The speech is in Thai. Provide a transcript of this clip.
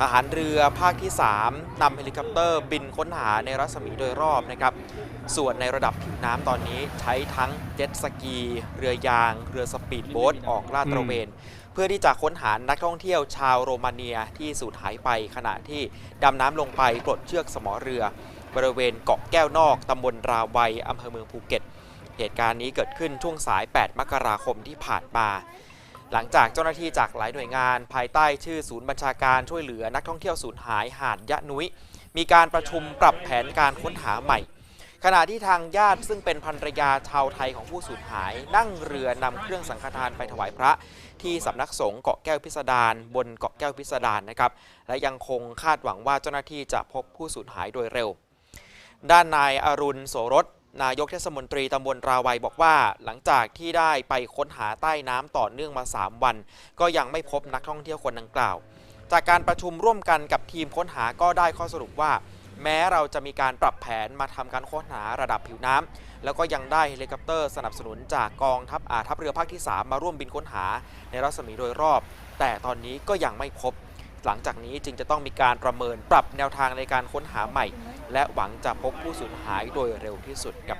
ทหารเรือภาคที่ 3นำเฮลิคอปเตอร์บินค้นหาในรัศมีโดยรอบนะครับ ส่วนในระดับผิวน้ำตอนนี้ใช้ทั้งเจ็ตสกี เรือยาง เรือสปีดโบ๊ทออกลาดตระเวน เพื่อที่จะค้นหานักท่องเที่ยวชาวโรมาเนียที่สูญหายไปขณะที่ดำน้ำลงไปปลดเชือกสมอเรือบริเวณเกาะแก้วนอกตำบลราวัยอำเภอเมืองภูเก็ต เหตุการณ์นี้เกิดขึ้นช่วงสาย 8 มกราคมที่ผ่านมา หลังจากเจ้าหน้าที่จากหลายหน่วยงาน ภายใต้ชื่อศูนย์บัญชาการช่วยเหลือนักท่องเที่ยวสูญหายหาดยะนุ้ย มีการประชุมปรับแผนการค้นหาใหม่ ขณะที่ทางญาติซึ่งเป็นภรรยาชาวไทยของผู้สูญหาย นั่งเรือนำเครื่องสังฆทานไปถวายพระ ที่สำนักสงฆ์เกาะแก้วพิสดารบนเกาะแก้วพิสดารนะครับและยังคงคาดหวังว่าเจ้าหน้าที่จะพบผู้สูญหายโดยเร็ว ด้านนายอรุณโสรส นายกเทศมนตรีตำบลราวัยบอกว่า หลังจากที่ได้ไปค้นหาใต้น้ำต่อเนื่องมา 3 วัน ก็ยังไม่พบนักท่องเที่ยวคนดังกล่าว จากการประชุมร่วมกันกับทีมค้นหาก็ได้ข้อสรุปว่า แม้เราจะมีการปรับแผนมาทำการค้นหาระดับผิวน้ำแล้วก็ยังได้เฮลิคอปเตอร์สนับสนุนจากกองทัพอาทัพเรือภาคที่ 3 มาร่วมบินค้นหา ในรัศมีโดยรอบ แต่ตอนนี้ก็ยังไม่พบ หลังจากนี้จึงจะต้องมีการประเมินปรับแนวทางในการค้นหาใหม่ และหวังจะพบผู้สูญหายโดยเร็วที่สุดครับ